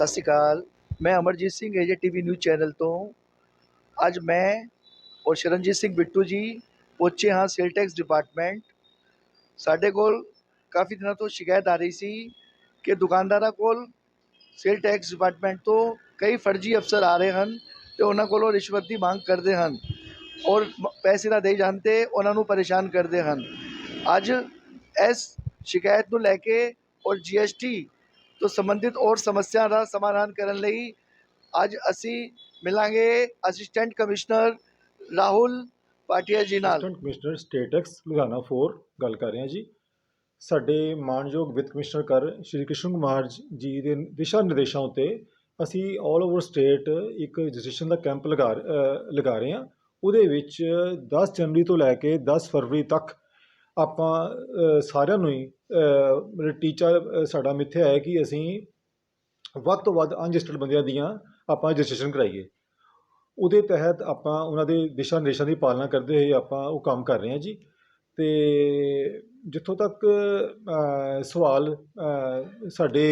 ਸਤਿ ਸ਼੍ਰੀ ਅਕਾਲ। ਮੈਂ Amarjeet Singh AJ TV news channel ਤੋਂ। ਅੱਜ ਮੈਂ ਔਰ ਸ਼ਰਨਜੀਤ ਸਿੰਘ ਬਿੱਟੂ ਜੀ ਪਹੁੰਚੇ ਹਾਂ ਸੇਲ ਟੈਕਸ ਡਿਪਾਰਟਮੈਂਟ ਸਾਡੇ ਕੋਲ ਕਾਫੀ ਦਿਨਾਂ ਤੋਂ ਸ਼ਿਕਾਇਤ ਆ ਰਹੀ ਸੀ ਕਿ ਦੁਕਾਨਦਾਰਾਂ ਕੋਲ ਸੇਲ ਟੈਕਸ ਡਿਪਾਰਟਮੈਂਟ ਤੋਂ ਕਈ ਫਰਜ਼ੀ ਅਫਸਰ ਆ ਰਹੇ ਹਨ ਤੇ ਉਹਨਾਂ ਕੋਲੋਂ ਰਿਸ਼ਵਤ ਦੀ ਮੰਗ ਕਰਦੇ ਹਨ ਔਰ ਪੈਸੇ ਨਾ ਦੇ ਜਾਣ 'ਤੇ ਉਹਨਾਂ ਨੂੰ ਪਰੇਸ਼ਾਨ ਕਰਦੇ ਹਨ। ਅੱਜ ਇਸ ਸ਼ਿਕਾਇਤ ਨੂੰ ਲੈ ਕੇ ਔਰ ਜੀਐਸਟੀ ਤੋਂ ਸੰਬੰਧਿਤ ਔਰ ਸਮੱਸਿਆ ਦਾ ਸਮਾਧਾਨ ਕਰਨ ਲਈ ਅੱਜ ਅਸੀਂ ਮਿਲਾਂਗੇ ਅਸਿਸਟੈਂਟ ਕਮਿਸ਼ਨਰ ਰਾਹੁਲ ਪਾਟਿਆ ਜੀ ਨਾਲ। ਅਸਿਸਟੈਂਟ ਕਮਿਸ਼ਨਰ ਸਟੇਟੈਕਸ ਲੁਧਿਆਣਾ 4 ਗੱਲ ਕਰ ਰਹੇ ਹਾਂ ਜੀ। ਸਾਡੇ ਮਾਨਯੋਗ ਵਿੱਤ ਕਮਿਸ਼ਨਰ ਕਰ ਸ਼੍ਰੀ ਕ੍ਰਿਸ਼ਨ ਕੁਮਾਰ ਜੀ ਦੇ ਦਿਸ਼ਾ ਨਿਰਦੇਸ਼ਾਂ ਉੱਤੇ ਅਸੀਂ ਆਲ ਓਵਰ ਸਟੇਟ ਇੱਕ ਰਜਿਸਟ੍ਰੇਸ਼ਨ ਦਾ ਕੈਂਪ ਲਗਾ ਲਗਾ ਰਹੇ ਹਾਂ। ਉਹਦੇ ਵਿੱਚ 10 ਜਨਵਰੀ ਤੋਂ ਲੈ ਕੇ 10 ਫਰਵਰੀ ਤੱਕ ਆਪਾਂ ਸਾਰਿਆਂ ਨੂੰ ਹੀ ਟੀਚਾ ਸਾਡਾ ਮਿੱਥਿਆ ਹੈ ਕਿ ਅਸੀਂ ਵੱਧ ਤੋਂ ਵੱਧ ਅਨਰਜਿਸਟਰਡ ਬੰਦਿਆਂ ਦੀਆਂ ਆਪਾਂ ਰਜਿਸਟ੍ਰੇਸ਼ਨ ਕਰਾਈਏ। ਉਹਦੇ ਤਹਿਤ ਆਪਾਂ ਉਹਨਾਂ ਦੇ ਦਿਸ਼ਾ ਨਿਰਦੇਸ਼ਾਂ ਦੀ ਪਾਲਣਾ ਕਰਦੇ ਹੋਏ ਆਪਾਂ ਉਹ ਕੰਮ ਕਰ ਰਹੇ ਹਾਂ ਜੀ। ਤੇ ਜਿੱਥੋਂ ਤੱਕ ਸਵਾਲ ਅ, ਸਾਡੇ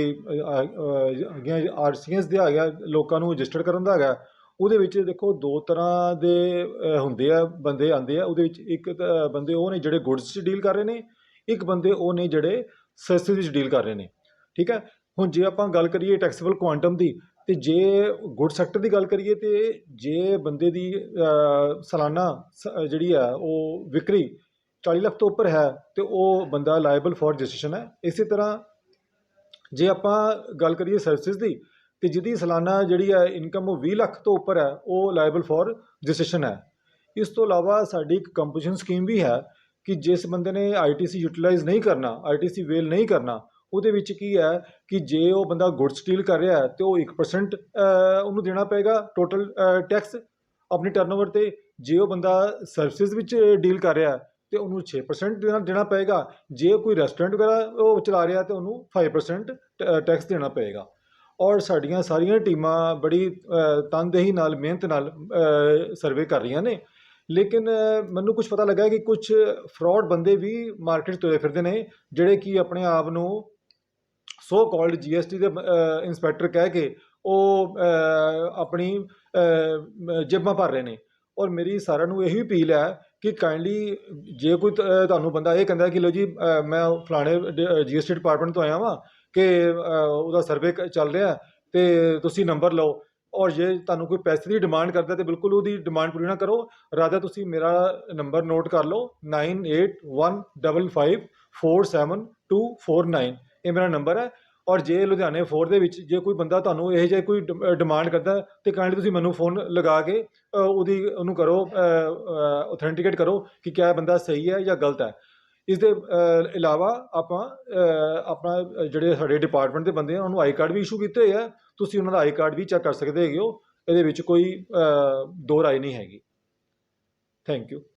ਹੈਗੇ ਆਰਸੀਐਸ ਦੇ ਆ ਗਿਆ ਲੋਕਾਂ ਨੂੰ ਰਜਿਸਟਰ ਕਰਨ ਦਾ ਹੈਗਾ ਉਹਦੇ ਵਿੱਚ ਦੇਖੋ ਦੋ ਤਰ੍ਹਾਂ ਦੇ ਹੁੰਦੇ ਆ, ਬੰਦੇ ਆਉਂਦੇ ਆ, ਉਹਦੇ ਵਿੱਚ ਇੱਕ ਬੰਦੇ ਉਹ ਨੇ ਜਿਹੜੇ ਗੁੱਡਸ 'ਚ ਡੀਲ ਕਰ ਰਹੇ ਨੇ, ਇੱਕ ਬੰਦੇ ਉਹ ਨੇ ਜਿਹੜੇ ਸਰਵਿਸ ਵਿੱਚ ਡੀਲ ਕਰ ਰਹੇ ਨੇ, ਠੀਕ ਹੈ? ਹੁਣ ਜੇ ਆਪਾਂ ਗੱਲ ਕਰੀਏ ਟੈਕਸੇਬਲ ਕੁਆਂਟਮ ਦੀ, ਤੇ ਜੇ ਗੁੱਡ ਸੈਕਟਰ ਦੀ ਗੱਲ ਕਰੀਏ, ਤੇ ਜੇ ਬੰਦੇ ਦੀ ਸਾਲਾਨਾ ਸ- ਜਿਹੜੀ ਆ, ਉਹ ਵਿਕਰੀ 40 ਲੱਖ ਤੋਂ ਉੱਪਰ ਹੈ, ਤੇ ਉਹ ਬੰਦਾ ਲਾਇਬਲ ਫॉर ਰਜਿਸਟ੍ਰੇਸ਼ਨ ਹੈ। ਇਸੇ ਤਰ੍ਹਾਂ ਜੇ ਆਪਾਂ ਗੱਲ ਕਰੀਏ ਸਰਵਿਸਿਜ਼ ਦੀ ਤੇ ਜਿਹਦੀ ਸਾਲਾਨਾ ਜਿਹੜੀ ਹੈ ਇਨਕਮ ਉਹ 20 ਲੱਖ ਤੋਂ ਉੱਪਰ ਹੈ, ਉਹ ਲਾਇਬਲ ਫॉर ਰਜਿਸਟ੍ਰੇਸ਼ਨ ਹੈ। ਇਸ ਤੋਂ ਇਲਾਵਾ ਸਾਡੀ ਇੱਕ ਕੰਪੋਜੀਸ਼ਨ ਸਕੀਮ ਵੀ ਹੈ ਕਿ ਜਿਸ ਬੰਦੇ ਨੇ ਆਈਟੀਸੀ ਯੂਟਿਲਾਈਜ਼ ਨਹੀਂ ਕਰਨਾ ਆਈਟੀਸੀ ਵੇਲ ਨਹੀਂ ਕਰਨਾ, ਉਹਦੇ ਵਿੱਚ ਕੀ ਹੈ ਕਿ ਜੇ ਉਹ ਬੰਦਾ ਗੁੱਡਸ ਡੀਲ ਕਰ ਰਿਹਾ ਹੈ, ਤੇ ਉਹ 1% ਉਹਨੂੰ ਦੇਣਾ ਪਏਗਾ ਟੋਟਲ ਟੈਕਸ ਆਪਣੀ ਟਰਨਓਵਰ ਤੇ। ਜੇ ਉਹ ਬੰਦਾ ਸਰਵਿਸਿਜ਼ ਵਿੱਚ ਡੀਲ ਕਰ ਰਿਹਾ ਹੈ, ਤੇ ਉਹਨੂੰ 6% ਦੇਣਾ ਦੇਣਾ ਪਏਗਾ। ਜੇ ਕੋਈ ਰੈਸਟੋਰੈਂਟ ਵਗੈਰਾ ਉਹ ਚਲਾ ਰਿਹਾ ਤੇ ਉਹਨੂੰ 5% ਟੈਕਸ ਦੇਣਾ ਪਏਗਾ। ਔਰ ਸਾਡੀਆਂ ਸਾਰੀਆਂ ਟੀਮਾਂ ਬੜੀ ਤਨਦੇਹੀ ਨਾਲ, ਮਿਹਨਤ ਨਾਲ ਸਰਵੇ ਕਰ ਰਹੀਆਂ ਨੇ। ਲੇਕਿਨ ਮੈਨੂੰ ਕੁਝ ਪਤਾ ਲੱਗਾ ਕਿ ਕੁਝ ਫਰਾਡ ਬੰਦੇ ਵੀ ਮਾਰਕੀਟ 'ਚ ਤੁਰੇ ਫਿਰਦੇ ਨੇ, ਜਿਹੜੇ ਕਿ ਆਪਣੇ ਆਪ ਨੂੰ ਸੋ ਕਾਲਡ ਜੀਐਸਟੀ ਦੇ ਇਨਸਪੈਕਟਰ ਕਹਿ ਕੇ ਉਹ ਆਪਣੀ ਜੇਬਾਂ ਭਰ ਰਹੇ ਨੇ। ਔਰ ਮੇਰੀ ਸਾਰਿਆਂ ਨੂੰ ਇਹੀ ਅਪੀਲ ਹੈ ਕਿ ਕਾਇੰਡਲੀ ਜੇ ਕੋਈ ਤੁਹਾਨੂੰ ਬੰਦਾ ਇਹ ਕਹਿੰਦਾ ਕਿ ਲੋ ਜੀ ਮੈਂ ਫਲਾਣੇ ਜੀਐਸਟੀ ਡਿਪਾਰਟਮੈਂਟ ਤੋਂ ਆਇਆ ਵਾਂ ਕਿ ਉਹਦਾ ਸਰਵੇ ਚੱਲ ਰਿਹਾ ਤੇ ਤੁਸੀਂ ਨੰਬਰ ਲਓ ਔਰ ਜੇ ਤੁਹਾਨੂੰ ਕੋਈ ਪੈਸੇ ਦੀ ਡਿਮਾਂਡ ਕਰਦਾ ਤੇ ਬਿਲਕੁਲ ਉਹਦੀ ਡਿਮਾਂਡ ਪੂਰੀ ਨਾ ਕਰੋ ਰਾਦਾ ਤੁਸੀਂ ਮੇਰਾ ਨੰਬਰ ਨੋਟ ਕਰ ਲਓ 9815547249 ਇਹ ਮੇਰਾ ਨੰਬਰ ਹੈ। ਔਰ ਜੇ ਲੁਧਿਆਣੇ 4 ਦੇ ਵਿੱਚ ਜੇ ਕੋਈ ਬੰਦਾ ਤੁਹਾਨੂੰ ਇਹ ਜਿਹਾ ਕੋਈ ਡਿਮਾਂਡ ਕਰਦਾ ਹੈ, ਤੇ ਕਾਈਂਡਲੀ ਤੁਸੀਂ ਮੈਨੂੰ ਫੋਨ ਲਗਾ ਕੇ ਉਹਦੀ ਉਹਨੂੰ ਕਰੋ ਆਥੈਂਟੀਕੇਟ ਕਰੋ ਕਿ ਕਿਆ ਬੰਦਾ ਸਹੀ ਹੈ ਜਾਂ ਗਲਤ ਹੈ। ਇਸ ਦੇ ਇਲਾਵਾ ਆਪਾਂ ਆਪਣਾ ਜਿਹੜੇ ਸਾਡੇ ਡਿਪਾਰਟਮੈਂਟ ਦੇ ਬੰਦੇ ਆ ਉਹਨਾਂ ਨੂੰ ਆਈ ਕਾਰਡ ਵੀ ਇਸ਼ੂ ਕੀਤੇ ਹੋਏ ਆ ਤੁਸੀਂ ਉਹਨਾਂ ਦਾ ਆਈ ਕਾਰਡ ਵੀ ਚੈੱਕ ਕਰ ਸਕਦੇ ਹੈਗੇ ਹੋ ਇਹਦੇ ਵਿੱਚ ਕੋਈ ਦੋ ਰਾਏ ਨਹੀਂ ਹੈਗੀ। Thank you